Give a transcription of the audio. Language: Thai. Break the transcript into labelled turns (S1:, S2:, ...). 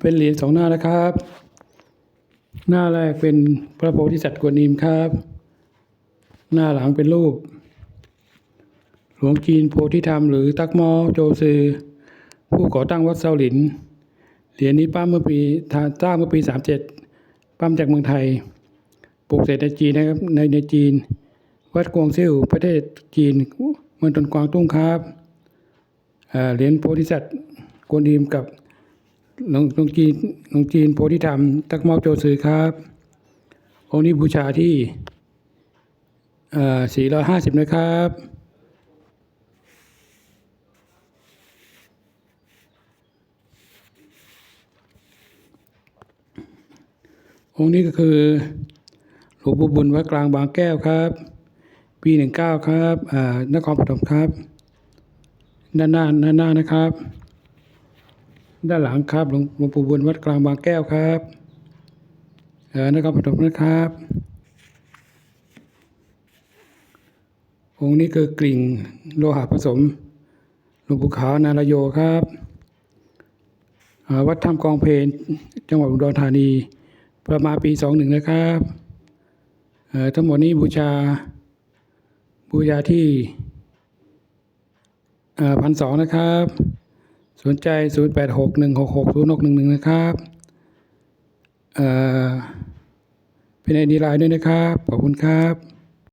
S1: เป็นเหรียญสองหน้านะครับ หน้าแรกเป็นพระโพธิสัตว์กวนอิมครับ หน้าหลังเป็นรูป หลวงจีนโพธิธรรมหรือตักมอโจซือ ผู้ก่อตั้งวัดเซาหลิน เหรียญนี้ปั้มเมื่อปีสร้างเมื่อปีสามเจ็ดปั้มจากเมืองไทย ปลูกเสร็จในจีนนะครับในในจีน วัดกวงซิ่วประเทศจีนเมืองตนกวางตุ้งครับเอ่อเหรียญโพธิสัตว์กวนอิมกับ หลวงหลวงจีนหลวงจีนโพธิธรรม ตักเมาโจซือครับองค์นี้บูชาที่เอ่อ450นะครับ องค์นี้ก็คือหลวงปู่บุญวัดกลางบางแก้วครับ ปีหนึ่งเก้าครับนครปฐมครับ ด้านหน้าด้านหน้านะครับ ด้านหลังครับหลวงหลวงปู่บุญวัดกลางบางแก้วครับเออนะครับปฐมนะครับ องค์นี้คือกลิ่งโลหะผสมหลวงปู่ขาวนารโยครับวัดถ้ำกองเพลนจังหวัดอุดรธานี ประมาณปีสองหนึ่งนะครับเอ่อทั้งหมดนี้บูชา บูชาที่พันสองนะครับ สนใจ 0 8 6 1 6 6 0 6 1 1 นะครับ เอ่อ เป็นไอดีไลน์ด้วยนะครับ ขอบคุณครับ